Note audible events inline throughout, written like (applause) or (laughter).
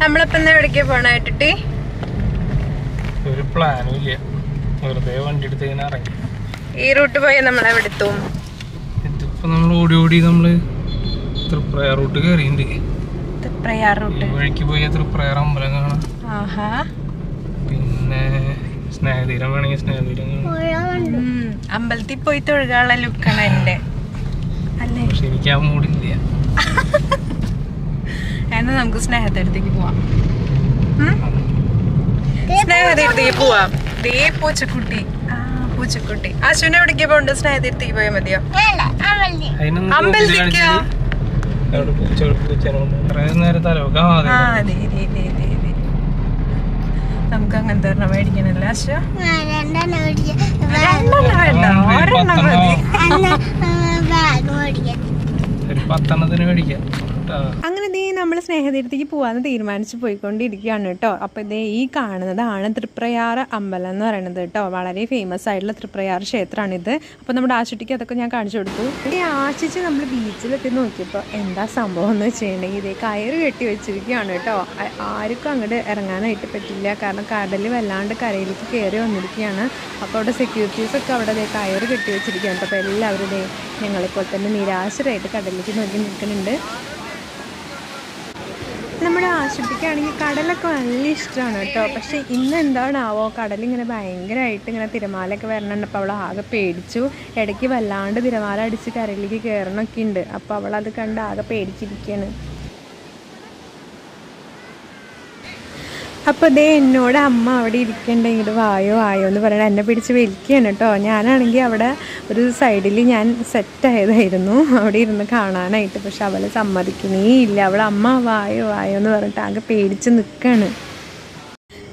നമ്മളിപ്പോ എവിടേക്ക് പോണ പോണായിട്ടിട്ട് ഒരു പ്ലാനും ഇല്ല. വെറുതെ വണ്ടി എടുത്ത് ഇങ്ങനെ ഇറങ്ങി. ഈ റൂട്ട് പോയാൽ നമ്മൾ എവിടെ എത്തും? ഇതിപ്പോ നമ്മൾ ഓടി ഓടി നമ്മൾ തൃപ്രയാർ റൂട്ട് കയറിയിട്ടുണ്ട് തൃപ്രയാർ റൂട്ട്. വഴിക്ക് പോയ തൃപ്രയാർ അമ്പലം കാണാം. ആഹാ. പിന്നെ സ്നേഹതീരം വേണമെങ്കിൽ സ്നേഹതീരം അമ്പലത്തിൽ പോയി തൊഴുകാനുള്ള ലുക്കാണ് എന്റെ പക്ഷെ എനിക്ക് ആ മൂടില്ല (laughs) എന്നാ നമുക്ക് സ്നേഹത്തടുത്തേക്ക് പോവാം. സ്നേഹത്തെ അടുത്തേക്ക് പോവാം. ദേ പൂച്ചക്കുട്ടി. ആ പൂച്ചക്കുട്ടി. അശ്വിനെ എവിടേക്ക് പോകണ്ട സ്നേഹതീരത്തേക്ക് പോയാൽ മതിയോ? അമ്പലത്തിലേക്കോ? നമുക്ക് അങ്ങനത്തെ ഒരെണ്ണം മേടിക്കണല്ലോ അശ്വ? രണ്ടെണ്ണം വേണ്ട. ഒരെണ്ണം മതി. ഒരു പത്തെണ്ണത്തിന് മേടിക്കാം. അങ്ങനെ ദേ നമ്മൾ സ്നേഹതീരത്തേക്ക് പോകാമെന്ന് തീരുമാനിച്ച് പോയിക്കൊണ്ടിരിക്കുകയാണ് കേട്ടോ. അപ്പോൾ ഇതേ ഈ കാണുന്നതാണ് തൃപ്രയാർ അമ്പലം എന്ന് പറയുന്നത് കേട്ടോ. വളരെ ഫേമസ് ആയിട്ടുള്ള തൃപ്രയാർ ക്ഷേത്രമാണിത്. അപ്പോൾ നമ്മുടെ ആശുട്ടിക്ക് അതൊക്കെ ഞാൻ കാണിച്ചു കൊടുത്തു. ഈ ആശിച്ച് നമ്മൾ ബീച്ചിലെത്തി നോക്കിയപ്പോൾ എന്താ സംഭവം എന്ന് വെച്ചിട്ടുണ്ടെങ്കിൽ ഇതേ കയറ് കെട്ടി വെച്ചിരിക്കുകയാണ് കേട്ടോ. ആർക്കും അങ്ങോട്ട് ഇറങ്ങാനായിട്ട് പറ്റില്ല. കാരണം കടൽ വല്ലാണ്ട് കരയിലേക്ക് കയറി വന്നിരിക്കുകയാണ്. അപ്പോൾ അവിടെ സെക്യൂരിറ്റീസ് ഒക്കെ അവിടെ കയറ് കെട്ടി വെച്ചിരിക്കുകയാണ്. അപ്പോൾ എല്ലാവരും ഞങ്ങളെപ്പോലെ തന്നെ നിരാശരായിട്ട് കടലിലേക്ക് നോക്കി നിൽക്കുന്നുണ്ട്. നമ്മുടെ ആശുപത്രിക്കാണെങ്കിൽ കടലൊക്കെ നല്ല ഇഷ്ടമാണ് കേട്ടോ. പക്ഷേ ഇന്ന് എന്താണാവോ കടലിങ്ങനെ ഭയങ്കരമായിട്ട് ഇങ്ങനെ തിരമാലയൊക്കെ വരണുണ്ട്. അപ്പോൾ അവൾ ആകെ പേടിച്ചു. ഇടയ്ക്ക് വല്ലാണ്ട് തിരമാല അടിച്ച് കരയിലേക്ക് കയറണമൊക്കെ ഉണ്ട്. അപ്പോൾ അവൾ അത് കണ്ട് ആകെ പേടിച്ചിരിക്കുകയാണ്. അപ്പോൾ ദേ എന്നോട് അമ്മ അവിടെ ഇരിക്കണ്ടെങ്കിൽ വായോ വായോ എന്ന് പറയണത് എന്നെ പിടിച്ച് വലിക്കുകയാണ് കേട്ടോ ഞാനാണെങ്കിൽ അവിടെ ഒരു സൈഡിൽ ഞാൻ സെറ്റായതായിരുന്നു അവിടെ ഇരുന്ന് കാണാനായിട്ട്. പക്ഷെ അവളെ സമ്മതിക്കുന്നേ ഇല്ല. അവളെ അമ്മ വായോ വായോ എന്ന് പറഞ്ഞിട്ട് ആകെ പേടിച്ച് നിൽക്കുകയാണ്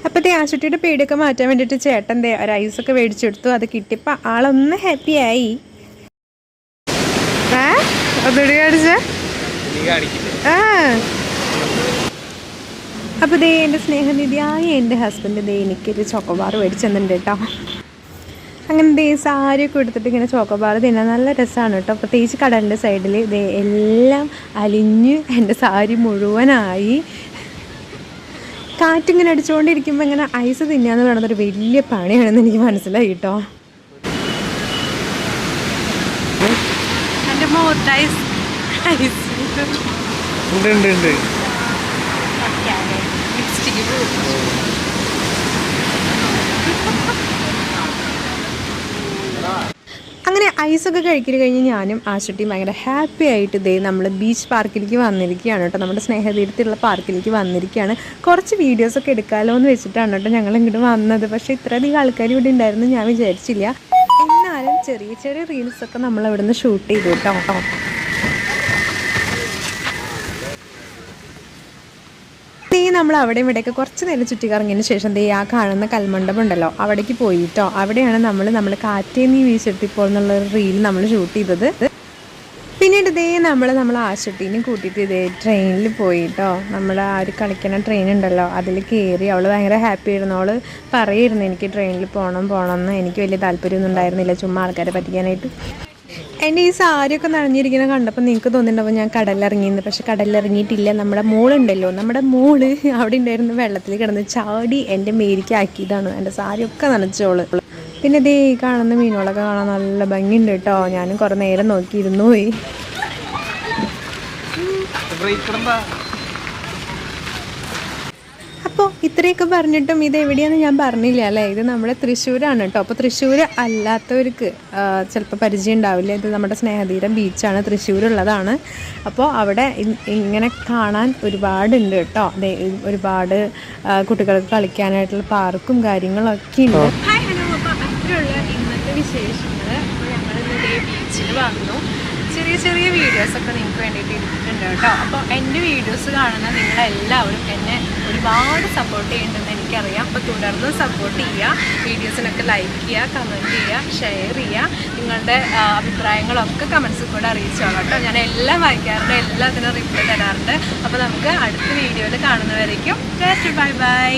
അപ്പോൾ ദേ ആശുട്ടിയുടെ പേടിയൊക്കെ മാറ്റാൻ വേണ്ടിയിട്ട് ചേട്ടൻ ദേ ഒരു ഐസൊക്കെ മേടിച്ചു കൊടുത്തു അത് കിട്ടിയപ്പോൾ ആളൊന്ന് ഹാപ്പിയായി ഒന്നുകൂടി കാണിച്ചേ? ആ. അപ്പോൾ ദേ എന്റെ സ്നേഹനിധിയായ എന്റെ ഹസ്ബൻഡ് ദേ എനിക്കൊരു ചോക്കോബാർ മേടിച്ചു തന്നിട്ടുണ്ട് കേട്ടോ അങ്ങനെ ദേ സാരിയൊക്കെ എടുത്തിട്ട് ഇങ്ങനെ ചോക്കോബാർ തിന്നാൻ നല്ല രസമാണ് കേട്ടോ പ്രത്യേകിച്ച് കടലിന്റെ സൈഡിൽ ദേ എല്ലാം അലിഞ്ഞ് എന്റെ സാരി മുഴുവനായി. കാറ്റിങ്ങനെ അടിച്ചുകൊണ്ടിരിക്കുമ്പോൾ ഇങ്ങനെ ഐസ് തിന്നാന്ന് പറയുന്നത് ഒരു വലിയ പണിയാണെന്ന് എനിക്ക് മനസ്സിലായി കേട്ടോ എന്റെ മുഖത്ത് ഐസ് ഐസ് ഉണ്ട് ഉണ്ട് ഉണ്ട്. അങ്ങനെ ഐസൊക്കെ കഴിക്കൽ കഴിഞ്ഞ് ഞാനും ആശുട്ടിയും ഭയങ്കര ഹാപ്പി ആയിട്ട് ഇതേ നമ്മൾ ബീച്ച് പാർക്കിലേക്ക് വന്നിരിക്കുകയാണ് കേട്ടോ. നമ്മുടെ സ്നേഹതീരത്തിലുള്ള പാർക്കിലേക്ക് വന്നിരിക്കുകയാണ്. കുറച്ച് വീഡിയോസൊക്കെ എടുക്കാമല്ലോ എന്ന് വെച്ചിട്ടാണ് കേട്ടോ ഞങ്ങൾ ഇങ്ങോട്ട് വന്നത്. പക്ഷേ ഇത്രയധികം ആൾക്കാർ ഇവിടെ ഉണ്ടായിരുന്നു ഞാൻ വിചാരിച്ചില്ല. എന്നാലും ചെറിയ ചെറിയ റീൽസൊക്കെ നമ്മൾ ഇവിടുന്ന് ഷൂട്ട് ചെയ്തു കേട്ടോ. നമ്മൾ അവിടെ ഇവിടെയൊക്കെ കുറച്ച് നേരം ചുറ്റി കറങ്ങിയതിന് ശേഷം ദേ ആ കാണുന്ന കൽമണ്ഡപം ഉണ്ടല്ലോ അവിടേക്ക് പോയിട്ടോ? അവിടെയാണ് നമ്മൾ നമ്മൾ കാറ്റേ നീ വീശെട്ടിപ്പോൾ എന്നുള്ള റീൽ നമ്മൾ ഷൂട്ട് ചെയ്തത്. പിന്നീട് ഇതേ നമ്മൾ നമ്മൾ ആശുട്ടീനെ കൂട്ടിയിട്ട് ഇതേ ട്രെയിനിൽ പോയിട്ടോ? നമ്മൾ ആ ഒരു കളിക്കുന്ന ട്രെയിൻ ഉണ്ടല്ലോ അതിൽ കയറി അവൾ ഭയങ്കര ഹാപ്പി ആയിരുന്നു. അവൾ പറയായിരുന്നു എനിക്ക് ട്രെയിനിൽ പോകണം പോകണം എന്ന്. എനിക്ക് വലിയ താല്പര്യമൊന്നും ഉണ്ടായിരുന്നില്ല ചുമ്മാ ആൾക്കാരെ പറ്റിക്കാനായിട്ട്. എന്റെ ഈ സാരിയൊക്കെ നനഞ്ഞിരിക്കുന്നത് കണ്ടപ്പോൾ നിങ്ങൾക്ക് തോന്നിയിട്ടുണ്ടാവും ഞാൻ കടലിറങ്ങിയെന്ന് പക്ഷെ കടലിറങ്ങിയിട്ടില്ല നമ്മുടെ മോളുണ്ടല്ലോ. നമ്മുടെ മോൾ അവിടെ ഉണ്ടായിരുന്ന. വെള്ളത്തിൽ കിടന്ന് ചാടി എന്റെ മേരിക്ക് ആക്കിയതാണ്. എന്റെ സാരിയൊക്കെ നനച്ചോൾ. പിന്നെ ഇതേ കാണുന്ന മീനുകളൊക്കെ കാണാൻ നല്ല ഭംഗിയുണ്ട് കേട്ടോ. ഞാനും കുറേ നേരം നോക്കിയിരുന്നു പോയി. അപ്പോൾ ഇത്രയൊക്കെ പറഞ്ഞിട്ടും ഇത് എവിടെയാണെന്ന് ഞാൻ പറഞ്ഞില്ല അല്ലേ? ഇത് നമ്മുടെ തൃശ്ശൂരാണ് കേട്ടോ. അപ്പോൾ തൃശ്ശൂർ അല്ലാത്തവർക്ക് ചിലപ്പോൾ പരിചയം ഉണ്ടാവില്ല. ഇത് നമ്മുടെ സ്നേഹതീരം ബീച്ചാണ് തൃശ്ശൂരുള്ളതാണ്. അപ്പോൾ അവിടെ ഇങ്ങനെ കാണാൻ ഒരുപാടുണ്ട് കേട്ടോ. ഒരുപാട് കുട്ടികൾക്ക് കളിക്കാനായിട്ടുള്ള പാർക്കും കാര്യങ്ങളൊക്കെ ഉണ്ട്. ഇന്നത്തെ വിശേഷങ്ങൾ ഞങ്ങൾ ബീച്ചിൽ വന്നു. ചെറിയ ചെറിയ വീഡിയോസൊക്കെ നിങ്ങൾക്ക് വേണ്ടിയിട്ട് എടുത്തിട്ടുണ്ട് കേട്ടോ. അപ്പോൾ എന്റെ വീഡിയോസ് കാണുന്ന നിങ്ങളെല്ലാവരും എന്നെ ഒരുപാട് സപ്പോർട്ട് ചെയ്യുന്നുണ്ടെന്ന് എനിക്കറിയാം. അപ്പോൾ തുടർന്ന് സപ്പോർട്ട് ചെയ്യുക വീഡിയോസിനൊക്കെ ലൈക്ക് ചെയ്യുക കമന്റ് ചെയ്യുക ഷെയർ ചെയ്യുക. നിങ്ങളുടെ അഭിപ്രായങ്ങളൊക്കെ കമൻസിൽ കൂടെ അറിയിച്ചോളാം കേട്ടോ. ഞാൻ എല്ലാം വായിക്കാറുണ്ട് എല്ലാത്തിനും റിപ്ലൈ തരാറുണ്ട്. അപ്പോൾ നമുക്ക് അടുത്ത വീഡിയോയിൽ കാണുന്നവരേക്കും ബൈ ബൈ